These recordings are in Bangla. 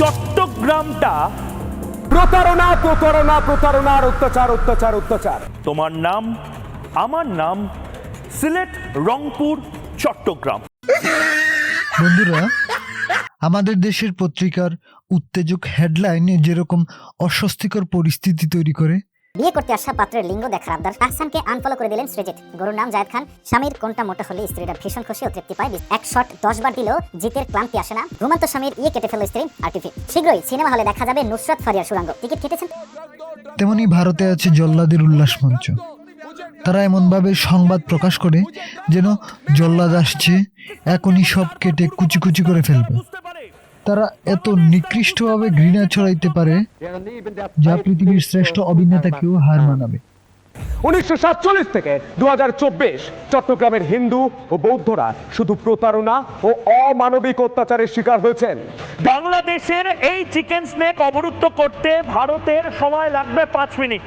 চট্টগ্রামটা প্রতারণা প্রতারণা প্রতারণার আর অত্যাচার অত্যাচার অত্যাচার। তোমার নাম আমার নাম সিলেট রংপুর চট্টগ্রাম। বন্ধুরা আমাদের দেশের পত্রিকার উত্তেজক হেডলাইন যেরকম অস্বস্তিকর পরিস্থিতি তৈরি করে বিয়ে করতে আসা পাত্রের লিঙ্গ দেখার আবদার আহসানকে আনফলো করে দিলেন সৃজিত গরুর নাম জায়েদ খান। স্বামীর কোনটা মোটা হলে স্ত্রীরা ভীষণ খুশি ও তৃপ্তি পায়। এক শট দশ বার দিলেও জিতের ক্লান্তি আসে না। ঘুমন্ত স্বামীর ইয়ে কেটে ফেলো স্ত্রী আরটিফি শীঘ্রই সিনেমা হলে দেখা যাবে নুসরাত ফারিয়ার সুরাঙ্গ টিকিট কেটেছেন? তেমনি ভারতে আছে জল্লাদের উল্লাস মঞ্চ। তারা এমনভাবে সংবাদ প্রকাশ করে যেন জল্লাদ আসছে, এখনই সব কেটে কুচি কুচি করে ফেলবে। তারা এত নিকৃষ্টভাবে ঘৃণা ছড়াইতে পারে যা পৃথিবীর শ্রেষ্ঠ অভিনেতাকেও হার মানাবে। উনিশশো সাতচল্লিশ থেকে দু চট্টগ্রামের হিন্দু ও বৌদ্ধরা শুধু প্রতারণা ও অমানবিক অত্যাচারের শিকার হয়েছেন। বাংলাদেশের এই চিকেন স্নেক অবরুদ্ধ করতে ভারতের সময় লাগবে পাঁচ মিনিট।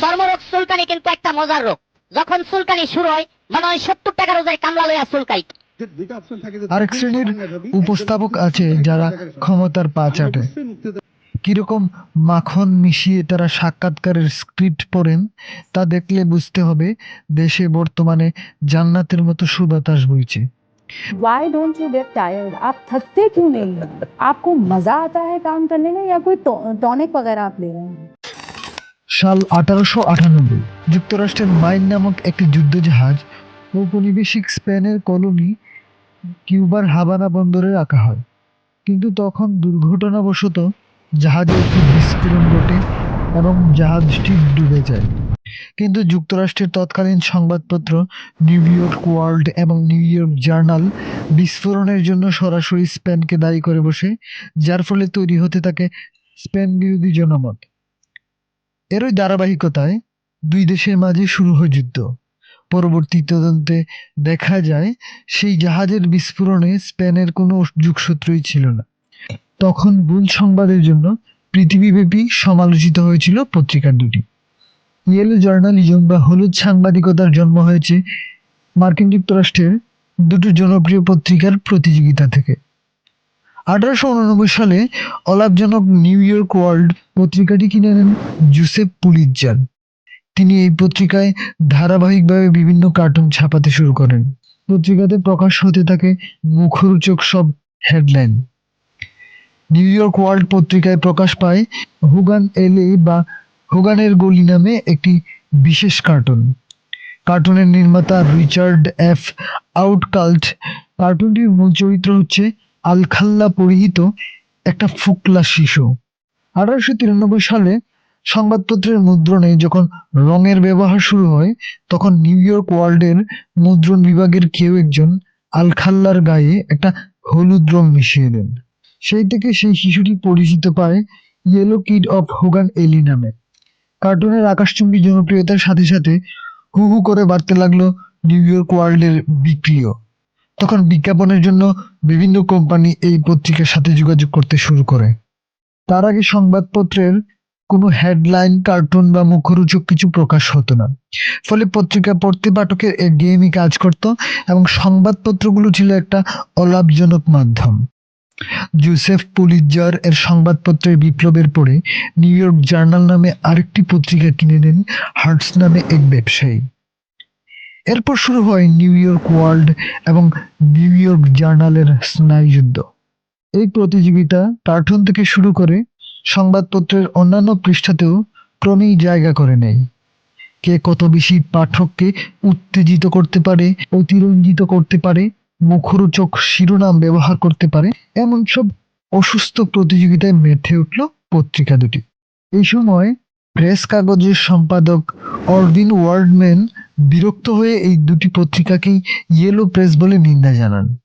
চর্মরোগ চুলকানি কিন্তু একটা মজার রোগ। যখন চুলকানি শুরু হয় মনে হয় সত্তর টাকা রোজায় কামলা লইয়া চুলকাই আরেক শ্রেণীর উপস্থাপক আছে যারা ক্ষমতার পা চাটে কিরকম মাখন মিশিয়ে তারা সাক্ষাৎকারের স্ক্রিপ্ট পড়েন তা দেখলে বুঝতে হবে দেশে বর্তমানে জান্নাতের মতো সুবাতাস বইছে why don't you get tired आप थकते क्यों नहीं हैं? आपको मजा आता है काम करने में या कोई टॉनिक वगैरह आप ले रहे हैं সাল আঠারোশো আটানব্বই যুক্তরাষ্ট্রের মাইন নামক একটি যুদ্ধজাহাজ ঔপনিবেশিক স্পেনের কলোনি কিউবার হাবানা বন্দরে রাখা হয়। কিন্তু তখন দুর্ঘটনাবশত জাহাজে একটি বিস্ফোরণ ঘটে এবং জাহাজটি ডুবে যায়। কিন্তু যুক্তরাষ্ট্রের তৎকালীন সংবাদপত্র নিউ ইয়র্ক ওয়ার্ল্ড এবং নিউ ইয়র্ক জার্নাল বিস্ফোরণের জন্য সরাসরি স্পেনকে দায়ী করে বসে, যার ফলে তৈরি হতে থাকে স্পেন বিরোধী জনমত। এরই ধারাবাহিকতায় দুই দেশের মাঝে শুরু হয় যুদ্ধ। পরবর্তী তদন্তে দেখা যায়, সেই জাহাজের বিস্ফোরণে স্পেনের কোনো যুগসূত্রই ছিল না। তখন ভুল সংবাদের জন্য পৃথিবীব্যাপী সমালোচিত হয়েছিল পত্রিকা দুটি। ইয়েলো জার্নালিজম বা হলুদ সাংবাদিকতার জন্ম হয়েছে মার্কিন যুক্তরাষ্ট্রের দুটো জনপ্রিয় পত্রিকার প্রতিযোগিতা থেকে। আঠারোশো উননব্বই সালে অলাভজনক নিউ ইয়র্ক ওয়ার্ল্ড পত্রিকাটি কিনে নেন জুসেফ পুলিৎজার তিনি এই পত্রিকায় ধারাবাহিকভাবে বিভিন্ন কার্টুন ছাপাতে শুরু করেন। পত্রিকাতে প্রকাশ হতে থাকে মুখরোচক সব হেডলাইন নিউ ইয়র্ক ওয়ার্ল্ড পত্রিকায় প্রকাশ পায় হুগান এলে বা হুগানের গলি নামে একটি বিশেষ কার্টুন কার্টুনের নির্মাতা রিচার্ড এফ আউটকাল্ট কার্টুনটির মূল চরিত্র হচ্ছে আলখাল্লা পরিহিত একটা ফুকলা শিশু। আঠারোশো তিরানব্বই সালে সংবাদপত্রের মুদ্রণে যখন রঙের ব্যবহার শুরু হয়, তখন নিউ ইয়র্ক ওয়ার্ল্ডের মুদ্রণ বিভাগের কেউ একজন আলখাল্লার গায়ে একটা হলুদ রং মিশিয়ে দেন। সেই থেকে সেই শিশুটি পরিচিত পায় ইয়েলো কিড অফ হোগান এলি নামে। কার্টুনের আকাশচুম্বী জনপ্রিয়তার সাথে সাথে হু হু করে বাড়তে লাগল নিউ ইয়র্ক ওয়ার্ল্ডের বিক্রিও তখন বিজ্ঞাপনের জন্য বিভিন্ন কোম্পানি এই পত্রিকার সাথে যোগাযোগ করতে শুরু করে। তার আগে সংবাদপত্রের কোনো হেডলাইন কার্টুন বা মুখরোচক কিছু প্রকাশ হতো না। ফলে পত্রিকা পড়তে পাঠকের গেমই কাজ করত এবং সংবাদপত্রগুলো ছিল একটা অলাভজনক মাধ্যম। জোসেফ পুলিজার এর সংবাদপত্রের বিপ্লবের পরে নিউ ইয়র্ক জার্নাল নামে আরেকটি পত্রিকা কিনে নেন হার্টস নামে এক ব্যবসায়ী। এরপর শুরু হয় নিউ ইয়র্ক ওয়ার্ল্ড এবং নিউ ইয়র্ক জার্নালের স্নায়ুযুদ্ধ। এই প্রতিযোগিতা কার্টুন থেকে শুরু করে সংবাদপত্রের অন্যান্য পৃষ্ঠাতেও ক্রমেই জায়গা করে নেয়। কে কত বেশি পাঠককে উত্তেজিত করতে পারে, অতিরঞ্জিত করতে পারে, মুখরোচক শিরোনাম ব্যবহার করতে পারে, এমন সব অসুস্থ প্রতিযোগিতায় মেতে উঠল পত্রিকা দুটি। এই সময় প্রেস কাগজের সম্পাদক অরবিন ওয়ার্ডম্যান বিরক্ত হয়ে এই দুটি পত্রিকাকেই ইয়েলো প্রেস বলে নিন্দা জানান।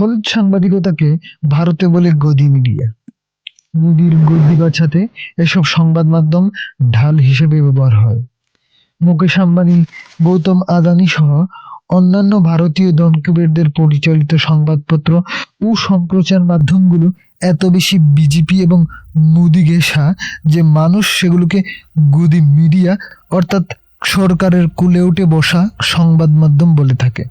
হলুদ সাংবাদিকতাকে ভারতে বলে গদি মিডিয়া। গদি বাছাতে এসব সংবাদ মাধ্যম ঢাল হিসেবে ব্যবহার হয়। মুকেশ আম্বানি, গৌতম আদানি সহ অন্যান্য ভারতীয় দনকুবেরদের পরিচালিত সংবাদপত্র ও সম্প্রচার মাধ্যমগুলো এত বেশি বিজেপি এবং মুদি ঘেঁষা যে মানুষ সেগুলোকে গুদি মিডিয়া অর্থাৎ সরকারের কুলে উঠে বসা সংবাদ মাধ্যম বলে থাকে।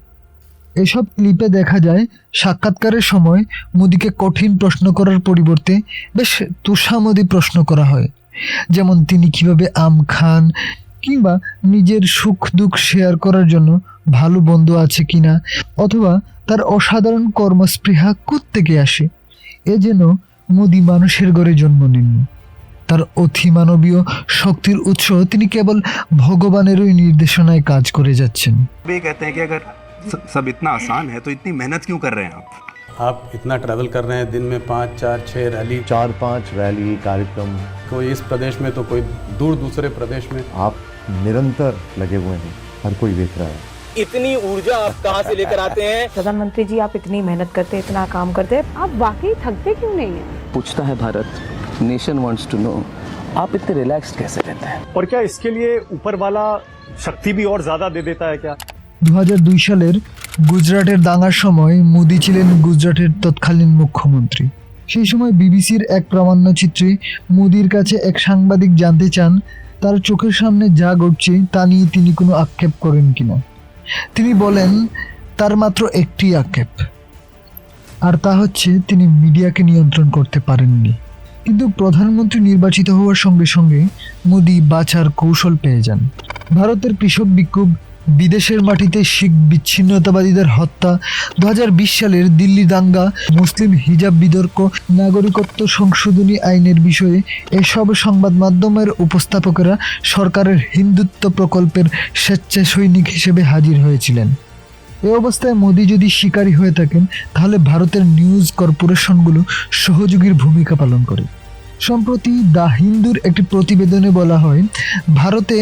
এসব ক্লিপে দেখা যায়, সাক্ষাৎকারের সময় মোদিকে কঠিন প্রশ্ন করার পরিবর্তে বেশ তুষামদি প্রশ্ন করা হয়। যেমন তিনি কীভাবে আম খান কিংবা নিজের সুখ দুঃখ শেয়ার করার জন্য ভালো বন্ধু আছে কিনা, অথবা তার অসাধারণ কর্মস্পৃহা থেকে আসে, এ যেন মোদি মানুষের ঘরে জন্ম নেননি তার অতিমানবীয় শক্তির উৎস তিনি কেবল ভগবানেরই নির্দেশনায় কাজ করে যাচ্ছেন। सब इतना आसान है तो इतनी मेहनत क्यों कर रहे हैं आप? आप इतना ट्रैवल कर रहे हैं दिन में पाँच चार छः रैली चार पाँच रैली कार्यक्रम। कोई इस प्रदेश में तो कोई दूर दूसरे प्रदेश में? आप निरंतर लगे हुए हैं हर कोई देख रहा है। इतनी ऊर्जा आप कहाँ से लेकर आते हैं? प्रधानमंत्री जी आप इतनी मेहनत करते हैं इतना काम करते हैं आप वाकई थकते क्यों नहीं है? पूछता है Bharat nation wants to know आप इतने रिलैक्स कैसे रहते हैं? और क्या इसके लिए ऊपर वाला शक्ति भी और ज़्यादा दे देता है क्या? দু হাজার দুই সালের গুজরাটের দাঙ্গার সময় মোদি ছিলেন গুজরাটের তৎকালীন মুখ্যমন্ত্রী। সেই সময় বিবিসির এক প্রামাণ্যচিত্রে মোদির কাছে এক সাংবাদিক জানতে চান, তার চোখের সামনে যা ঘটছে তা নিয়ে তিনি কোনো আক্ষেপ করেন কিনা। তিনি বলেন, তার মাত্র একটি আক্ষেপ। আর তা হচ্ছে তিনি মিডিয়াকে নিয়ন্ত্রণ করতে পারেননি। কিন্তু প্রধানমন্ত্রী নির্বাচিত হওয়ার সঙ্গে সঙ্গে মোদি বাঁচার কৌশল পেয়ে যান। ভারতের কৃষক বিক্ষোভ বিদেশের মাটিতে শিখ বিচ্ছিন্নতাবাদীদের হত্যা দু হাজার বিশ সালের দিল্লি দাঙ্গা, মুসলিম হিজাব বিতর্ক, নাগরিকত্ব সংশোধনী আইনের বিষয়ে এসব সংবাদ মাধ্যমের উপস্থাপকেরা সরকারের হিন্দুত্ব প্রকল্পের স্বেচ্ছা সৈনিক হিসেবে হাজির হয়েছিলেন। এ অবস্থায় মোদি যদি শিকারী হয়ে থাকেন, তাহলে ভারতের নিউজ কর্পোরেশনগুলো সহযোগীর ভূমিকা পালন করে। সম্প্রতি দ্য হিন্দুর একটি প্রতিবেদনে বলা হয়, ভারতে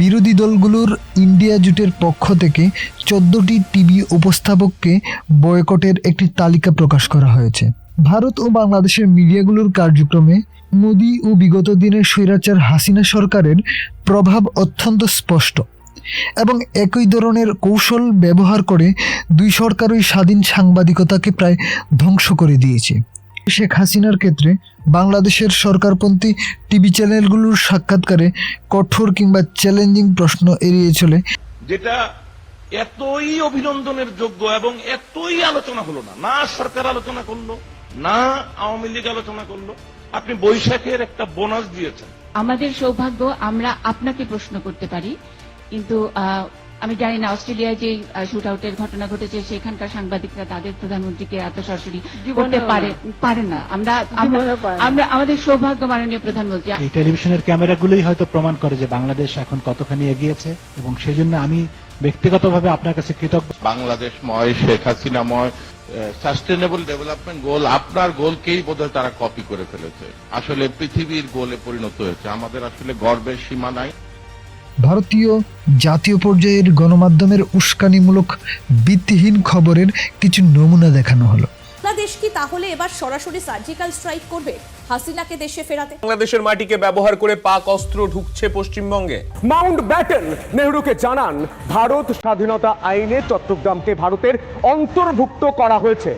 বিরোধী দলগুলোর ইন্ডিয়া জুটের পক্ষ থেকে চোদ্দটি টিভি উপস্থাপককে বয়কটের একটি তালিকা প্রকাশ করা হয়েছে। ভারত ও বাংলাদেশের মিডিয়াগুলোর কার্যক্রমে মোদি ও বিগত দিনের স্বৈরাচার হাসিনা সরকারের প্রভাব অত্যন্ত স্পষ্ট এবং একই ধরনের কৌশল ব্যবহার করে দুই সরকারই স্বাধীন সাংবাদিকতাকে প্রায় ধ্বংস করে দিয়েছে। শেখ হাসিনার ক্ষেত্রে বাংলাদেশের সরকারপন্থী টিভি চ্যানেলগুলোর সাক্ষাৎকারে কঠোর কিংবা চ্যালেঞ্জিং প্রশ্ন এড়িয়ে চলে। যেটা এতই অভিনন্দনের যোগ্য এবং এতই আলোচনা হলো না। না সরকার আলোচনা করল না আওয়ামী লীগ আলোচনা করল। আপনি বৈশাখের একটা বোনাস দিয়েছেন। আমাদের সৌভাগ্য আমরা আপনাকে প্রশ্ন করতে পারি কিন্তু আহ, আমি জানি না অস্ট্রেলিয়ায় যে শুট আউটের ঘটনা ঘটেছে সেখানকার সাংবাদিকরা তাদের প্রধানমন্ত্রীকে এত সরাসরি করতে পারে পারে না। আমরা আমরা আমরা আমাদের সৌভাগ্য মাননীয় প্রধানমন্ত্রী। এই টেলিভিশনের ক্যামেরাগুলোই হয়তো প্রমাণ করে যে বাংলাদেশ এখন কতখানি এগিয়েছে এবং সেই জন্য আমি ব্যক্তিগতভাবে আপনার কাছে কৃতজ্ঞ। বাংলাদেশময় শেখ হাসিনাময় সাস্টেনেবল ডেভেলপমেন্ট গোল আপনার গোলকেই বোধহয় তারা কপি করে ফেলেছে। আসলে পৃথিবীর গোলে পরিণত হয়েছে। আমাদের আসলে গর্বের সীমা নাই। ভারতীয় জাতীয় পর্যায়ের গণমাধ্যমের উস্কানিমূলক ভিত্তিহীন খবরের কিছু নমুনা দেখানো হলো। বাংলাদেশ কি তাহলে এবার সরাসরি সার্জিক্যাল স্ট্রাইক করবে? হাসিনাকে দেশে ফেরাতে? বাংলাদেশের মাটিকে ব্যবহার করে পাক অস্ত্র ঢুকছে পশ্চিমবঙ্গে। মাউন্ট ব্যাটেল নেহরুকে জানান ভারত স্বাধীনতা আইনে চট্টগ্রামকে ভারতের অন্তর্ভুক্ত করা হয়েছে।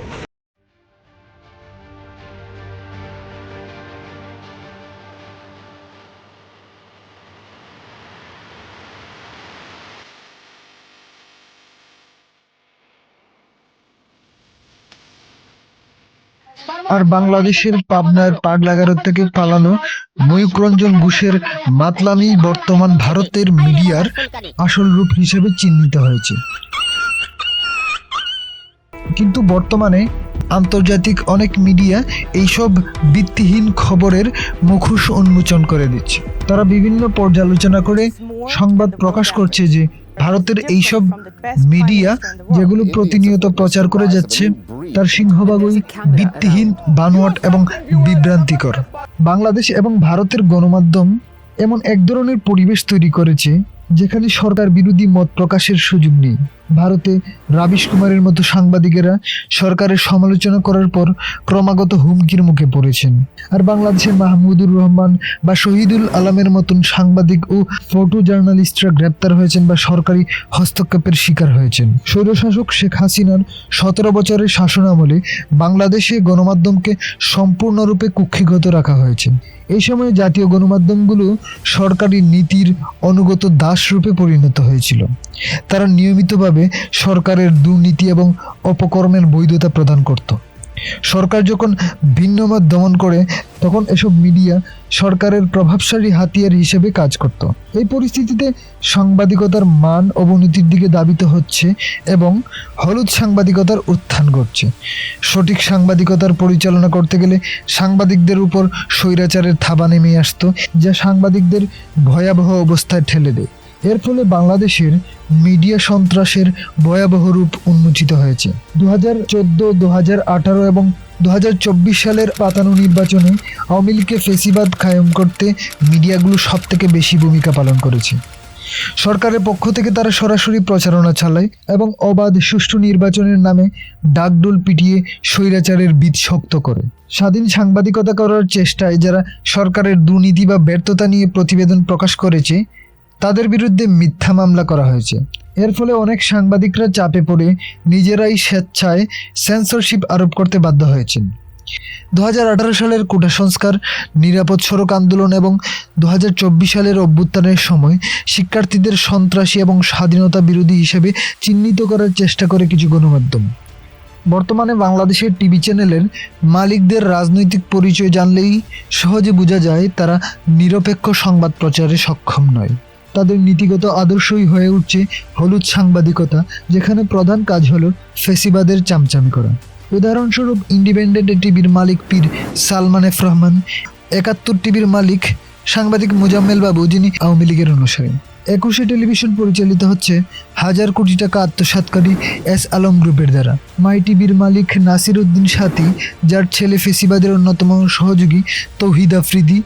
আর বাংলাদেশের পাবনার পাগলাগারদ থেকে পালানো ময়ূকরঞ্জন ঘোষের মাতলামি বর্তমান ভারতের মিডিয়ার আসল রূপ হিসেবে চিহ্নিত হয়েছে। কিন্তু বর্তমানে আন্তর্জাতিক অনেক মিডিয়া এইসব ভিত্তিহীন খবরের মুখোশ উন্মোচন করে দিচ্ছে। তারা বিভিন্ন পর্যালোচনা করে সংবাদ প্রকাশ করছে যে ভারতের এইসব মিডিয়া যেগুলো প্রতিনিয়ত প্রচার করে যাচ্ছে তার সিংহভাগই ভিত্তিহীন বানোয়াট এবং বিভ্রান্তিকর। বাংলাদেশ এবং ভারতের গণমাধ্যম এমন এক ধরনের পরিবেশ তৈরি করেছে যেখানে সরকার বিরোধী মত প্রকাশের সুযোগ নেই। ভারতে রাবিশ কুমারের মতো সাংবাদিকেরা সরকারের সমালোচনা করার পর ক্রমাগত হুমকির মুখে পড়েছেন। আর বাংলাদেশের মাহমুদুর রহমান বা শহীদুল আলমের মতন সাংবাদিক ও ফটো জার্নালিস্টরা গ্রেপ্তার হয়েছেন বা সরকারি হস্তক্ষেপের শিকার হয়েছেন। স্বৈরশাসক শেখ হাসিনার সতেরো বছরের শাসনামলে বাংলাদেশে গণমাধ্যমকে সম্পূর্ণরূপে কুক্ষিগত রাখা হয়েছে। এই সময় জাতীয় গণমাধ্যমগুলো সরকারি নীতির অনুগত দাস রূপে পরিণত হয়েছিল। তারা নিয়মিতভাবে সরকারের দুর্নীতি এবং অপকর্মের বৈধতা প্রদান করত। সরকার যখন ভিন্নমত দমন করে, তখন এসব মিডিয়া সরকারের প্রভাবশালী হাতিয়ার হিসেবে কাজ করত। এই পরিস্থিতিতে সাংবাদিকতার মান অবনতির দিকে দাবিত হচ্ছে এবং হলুদ সাংবাদিকতার উত্থান ঘটছে। সঠিক সাংবাদিকতার পরিচালনা করতে গেলে সাংবাদিকদের উপর স্বৈরাচারের থাবা নেমে আসতো, যা সাংবাদিকদের ভয়াবহ অবস্থায় ঠেলে দেয়। এর ফলে বাংলাদেশের মিডিয়া সন্ত্রাসের ভয়াবহ রূপ উন্মোচিত হয়েছে। দু হাজার চোদ্দ দু হাজার আঠারো এবং দু হাজার চব্বিশ সালের পাতানো নির্বাচনে আওয়ামী লীগকে ফেসিবাদ কায়েম করতে মিডিয়াগুলো সব থেকে বেশি ভূমিকা পালন করেছে। সরকারের পক্ষ থেকে তারা সরাসরি প্রচারণা চালায় এবং অবাধ সুষ্ঠু নির্বাচনের নামে ডাকডোল পিটিয়ে স্বৈরাচারের বীজ শক্ত করে। স্বাধীন সাংবাদিকতা করার চেষ্টায় যারা সরকারের দুর্নীতি বা ব্যর্থতা নিয়ে প্রতিবেদন প্রকাশ করেছে তাদের বিরুদ্ধে মিথ্যা মামলা করা হয়েছে। এর ফলে অনেক সাংবাদিকরা চাপে পড়ে নিজেরাই স্বেচ্ছায় সেন্সরশিপ আরোপ করতে বাধ্য হয়েছেন। দু হাজার আঠারো সালের কোটা সংস্কার, নিরাপদ সড়ক আন্দোলন এবং দু হাজার চব্বিশ সালের অভ্যুত্থানের সময় শিক্ষার্থীদের সন্ত্রাসী এবং স্বাধীনতা বিরোধী হিসেবে চিহ্নিত করার চেষ্টা করে কিছু গণমাধ্যম। বর্তমানে বাংলাদেশের টিভি চ্যানেলের মালিকদের রাজনৈতিক পরিচয় জানলেই সহজে বোঝা যায় তারা নিরপেক্ষ সংবাদ প্রচারে সক্ষম নয়। তাদের নীতিগত আদর্শই হয়ে উঠছে হলুদ সাংবাদিকতা, যেখানে প্রধান কাজ হলো ফেসিবাদের চামচামি করা। উদাহরণস্বরূপ, ইন্ডিপেন্ডেন্ট টিভির মালিক পীর সালমান এফ রহমান, একাত্তর টিভির মালিক সাংবাদিক মোজাম্মেল বাবু, যিনি আওয়ামী লীগের অনুসারী। একুশে টেলিভিশন পরিচালিত হচ্ছে হাজার কোটি টাকা আত্মসাৎকারী এস আলম গ্রুপের দ্বারা। মাই টিভির মালিক নাসির উদ্দিন সাথী, যার ছেলে ফেসিবাদের অন্যতম সহযোগী তৌহিদ আফ্রিদি।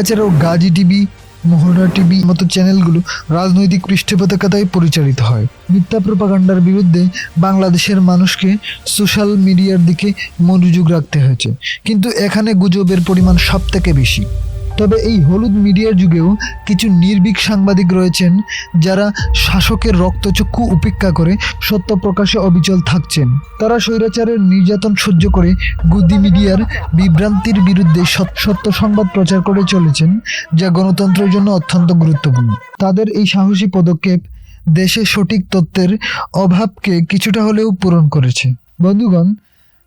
এছাড়াও গাজী টিভি মোহনা টিভি মতো চ্যানেলগুলো রাজনৈতিক পৃষ্ঠপোষকতায় পরিচালিত হয়। মিথ্যা প্রপাগান্ডার বিরুদ্ধে বাংলাদেশের মানুষকে সোশ্যাল মিডিয়ার দিকে মনোযোগ রাখতে হয়েছে। কিন্তু এখানে গুজবের পরিমাণ সবথেকে বেশি। তবে এই হলুদ মিডিয়ার যুগেও কিছু নির্ভীক সাংবাদিক রয়েছেন যারা শাসকের রক্তচক্ষু উপেক্ষা করে সত্য প্রকাশে অবিচল থাকছেন। তারা স্বৈরাচারের নির্যাতন সহ্য করে গুদি মিডিয়ার বিভ্রান্তির বিরুদ্ধে সত্য সংবাদ প্রচার করে চলেছেন, যা গণতন্ত্রের জন্য অত্যন্ত গুরুত্বপূর্ণ। তাদের এই সাহসী পদক্ষেপ দেশে সঠিক তথ্যের অভাবকে কিছুটা হলেও পূরণ করেছে। বন্ধুগণ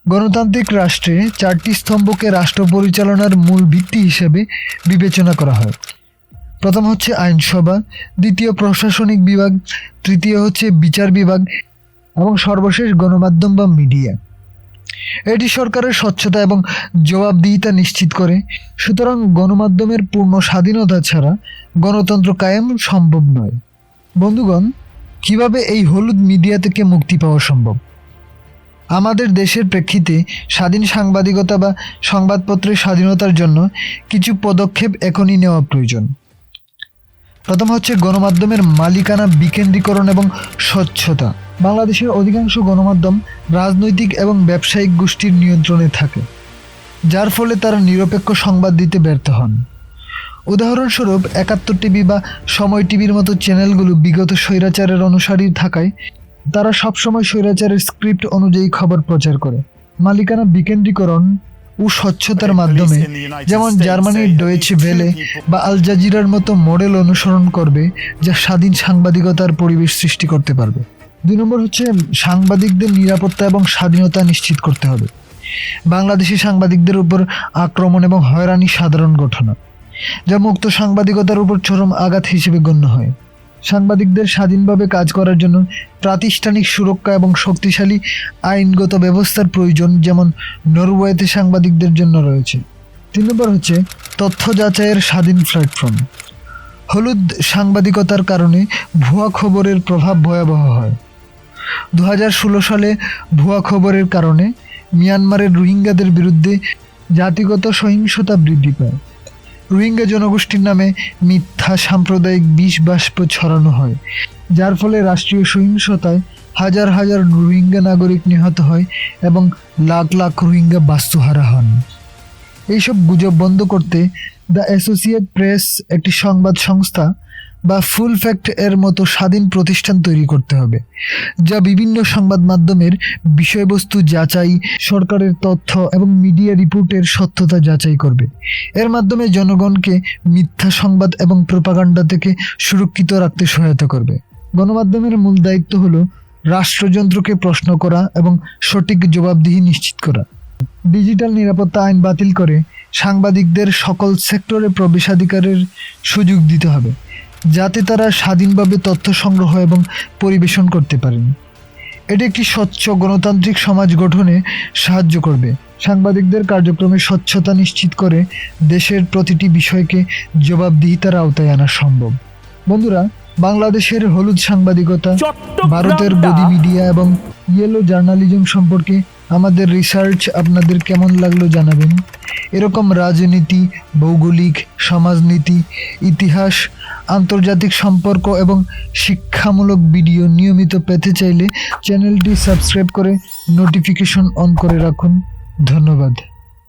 গণতান্ত্রিক রাষ্ট্রে চারটি স্তম্ভকে রাষ্ট্র পরিচালনার মূল ভিত্তি হিসেবে বিবেচনা করা হয়। প্রথম হচ্ছে আইনসভা, দ্বিতীয় প্রশাসনিক বিভাগ, তৃতীয় হচ্ছে বিচার বিভাগ এবং সর্বশেষ গণমাধ্যম বা মিডিয়া। এটি সরকারের স্বচ্ছতা এবং জবাবদিহিতা নিশ্চিত করে। সুতরাং গণমাধ্যমের পূর্ণ স্বাধীনতা ছাড়া গণতন্ত্র কায়েম সম্ভব নয়। বন্ধুগণ, কীভাবে এই হলুদ মিডিয়া থেকে মুক্তি পাওয়া সম্ভব? আমাদের দেশের প্রেক্ষিতে স্বাধীন সাংবাদিকতা বা সংবাদপত্রের স্বাধীনতার জন্য কিছু পদক্ষেপ এখনই নেওয়া প্রয়োজন। প্রথম হচ্ছে গণমাধ্যমের মালিকানা বিকেন্দ্রীকরণ এবং স্বচ্ছতা। বাংলাদেশের অধিকাংশ গণমাধ্যম রাজনৈতিক এবং ব্যবসায়িক গোষ্ঠীর নিয়ন্ত্রণে থাকে, যার ফলে তারা নিরপেক্ষ সংবাদ দিতে ব্যর্থ হন। উদাহরণস্বরূপ, একাত্তর টিভি বা সময় টিভির মতো চ্যানেলগুলো বিগত স্বৈরাচারের অনুসারী থাকায় তারা সবসময় স্বৈরাচারের স্ক্রিপ্ট অনুযায়ী খবর প্রচার করে। মালিকানা বিকেন্দ্রীকরণ ও স্বচ্ছতার মাধ্যমে যেমন জার্মানির ডয়েছে ভেলে বা আল জাজিরার মতো মডেল অনুসরণ করবে যা স্বাধীন সাংবাদিকতার পরিবেশ সৃষ্টি করতে পারবে। দুই নম্বর হচ্ছে সাংবাদিকদের নিরাপত্তা এবং স্বাধীনতা নিশ্চিত করতে হবে। বাংলাদেশি সাংবাদিকদের উপর আক্রমণ এবং হয়রানি সাধারণ ঘটনা যা মুক্ত সাংবাদিকতার উপর চরম আঘাত হিসেবে গণ্য হয়। সাংবাদিকদের স্বাধীনভাবে কাজ করার জন্য প্রাতিষ্ঠানিক সুরক্ষা এবং শক্তিশালী আইনগত ব্যবস্থার প্রয়োজন যেমন নরওয়েতে সাংবাদিকদের জন্য রয়েছে। তিন নম্বর হচ্ছে তথ্য যাচাইয়ের স্বাধীন প্ল্যাটফর্ম হলুদ সাংবাদিকতার কারণে ভুয়া খবরের প্রভাব ভয়াবহ হয়। দু হাজার ষোলো সালে ভুয়া খবরের কারণে মিয়ানমারের রোহিঙ্গাদের বিরুদ্ধে জাতিগত সহিংসতা বৃদ্ধি পায়। রোহিঙ্গা জনগোষ্ঠীর নামে মিথ্যা সাম্প্রদায়িক বিষ বাষ্প ছড়ানো হয়, যার ফলে রাষ্ট্রীয় সহিংসতায় হাজার হাজার রোহিঙ্গা নাগরিক নিহত হয় এবং লাখ লাখ রোহিঙ্গা বাস্তুহারা হন। এইসব গুজব বন্ধ করতে দ্য অ্যাসোসিয়েট প্রেস একটি সংবাদ সংস্থা বা ফুল ফ্যাক্ট এর মতো স্বাধীন প্রতিষ্ঠান তৈরি করতে হবে, যা বিভিন্ন সংবাদ মাধ্যমের বিষয়বস্তু যাচাই, সরকারের তথ্য এবং মিডিয়া রিপোর্টের সত্যতা যাচাই করবে। এর মাধ্যমে জনগণকে মিথ্যা সংবাদ এবং প্রোপাগান্ডা থেকে সুরক্ষিত রাখতে সহায়তা করবে। গণমাধ্যমের মূল দায়িত্ব হলো রাষ্ট্রযন্ত্রকে প্রশ্ন করা এবং সঠিক জবাবদিহি নিশ্চিত করা। ডিজিটাল নিরাপত্তা আইন বাতিল করে সাংবাদিকদের সকল সেক্টরে প্রবেশাধিকারের সুযোগ দিতে হবে। যাতে তারা স্বাধীনভাবে তথ্য সংগ্রহ এবং পরিবেশন করতে পারেন। এটি একটি স্বচ্ছ গণতান্ত্রিক সমাজ গঠনে সাহায্য করবে। সাংবাদিকদের কার্যক্রমে স্বচ্ছতা নিশ্চিত করে দেশের প্রতিটি বিষয়কে জবাবদিহিতার আওতায় আনা সম্ভব। বন্ধুরা বাংলাদেশের হলুদ সাংবাদিকতা ভারতের গদি মিডিয়া এবং ইয়েলো জার্নালিজম সম্পর্কে আমাদের রিসার্চ আপনাদের কেমন লাগল জানাবেন। এরকম রাজনীতি ভৌগোলিক সমাজনীতি ইতিহাস আন্তর্জাতিক সম্পর্ক এবং শিক্ষামূলক ভিডিও নিয়মিত পেতে চাইলে চ্যানেলটি সাবস্ক্রাইব করে নোটিফিকেশন অন করে রাখুন। ধন্যবাদ।